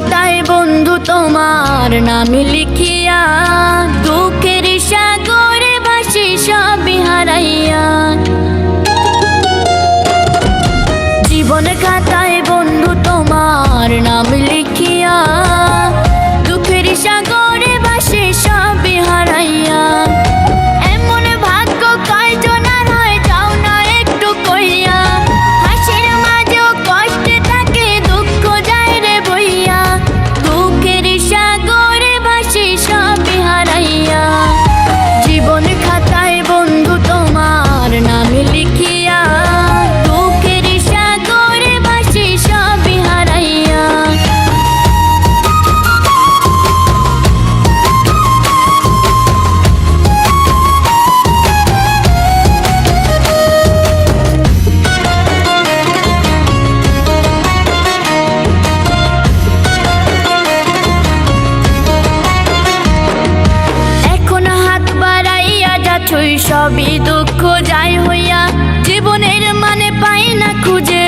খাতায় বন্ধু তোমার নাম লিখিয়া দুঃখের সাগরে বাসি সব হারাই সবই দুঃখ যাই হইয়া জীবনের মানে পাই না খুঁজে।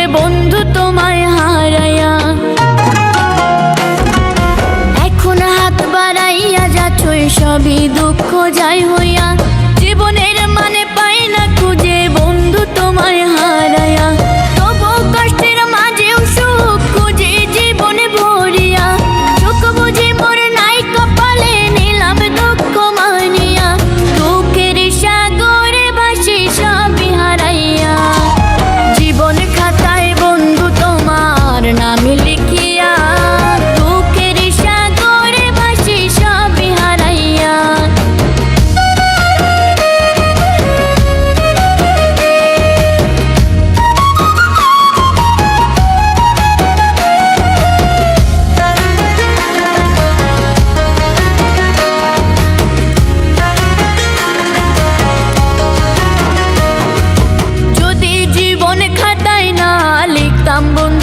রামবন্ধু